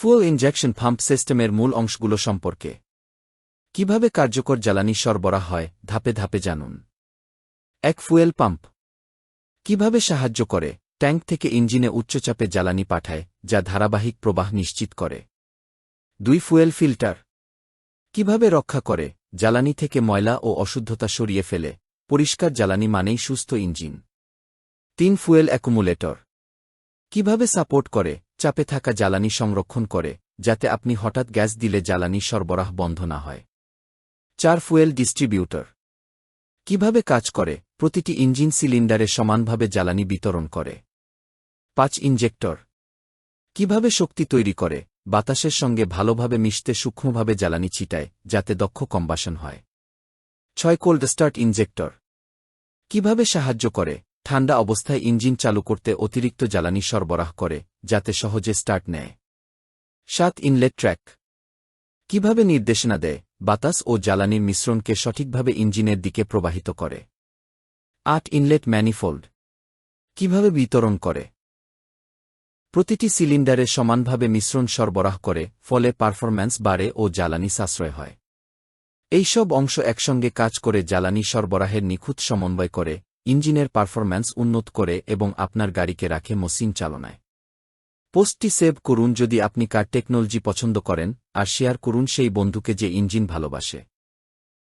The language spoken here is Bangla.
ফুয়েল ইনজেকশন পাম্প সিস্টেমের মূল অংশগুলো সম্পর্কে। কীভাবে কার্যকর জ্বালানি সরবরাহ হয়, ধাপে ধাপে জানুন। এক ফুয়েল পাম্প। কীভাবে সাহায্য করে, ট্যাঙ্ক থেকে ইঞ্জিনে উচ্চচাপে জ্বালানি পাঠায়, যা ধারাবাহিক প্রবাহ নিশ্চিত করে। দুই ফুয়েল ফিল্টার। কীভাবে রক্ষা করে, জ্বালানি থেকে ময়লা ও অশুদ্ধতা সরিয়ে ফেলে, পরিষ্কার জ্বালানি মানেই সুস্থ ইঞ্জিন। তিন ফুয়েল অ্যাকুমুলেটর। কীভাবে সাপোর্ট করে চাপে থাকা জ্বালানি সংরক্ষণ করে, যাতে আপনি হঠাৎ গ্যাস দিলে জ্বালানি সরবরাহ বন্ধ না হয়। চার ফুয়েল ডিস্ট্রিবিউটর। কীভাবে কাজ করে? প্রতিটি ইঞ্জিন সিলিন্ডারে সমানভাবে জ্বালানি বিতরণ করে। পাঁচ ইঞ্জেক্টর কীভাবে শক্তি তৈরি করে? বাতাসের সঙ্গে ভালোভাবে মিশতে সূক্ষ্মভাবে জ্বালানি ছিটায়, যাতে দক্ষ কম্বাসন হয়। ছয় কোল্ড স্টার্ট ইঞ্জেক্টর কীভাবে সাহায্য করে? ঠান্ডা অবস্থায় ইঞ্জিন চালু করতে অতিরিক্ত জ্বালানি সরবরাহ করে যাতে সহজে স্টার্ট নেয়। সাত ইনলেট ট্র্যাক। কীভাবে নির্দেশনা দেয়? বাতাস ও জ্বালানির মিশ্রণকে সঠিকভাবে ইঞ্জিনের দিকে প্রবাহিত করে। আট ইনলেট ম্যানিফোল্ড। কীভাবে বিতরণ করে? প্রতিটি সিলিন্ডারে সমানভাবে মিশ্রণ সরবরাহ করে, ফলে পারফরম্যান্স বাড়ে ও জ্বালানি সাশ্রয় হয়। এইসব অংশ একসঙ্গে কাজ করে জ্বালানি সরবরাহের নিখুঁত সমন্বয় করে, ইঞ্জিনের পারফরম্যান্স উন্নত করে এবং আপনার গাড়িকে রাখে মসিন চালনায়। পোস্টটি সেভ করুন যদি আপনি কার টেকনোলজি পছন্দ করেন, আর শেয়ার করুন সেই বন্ধুকে যে ইঞ্জিন ভালোবাসে।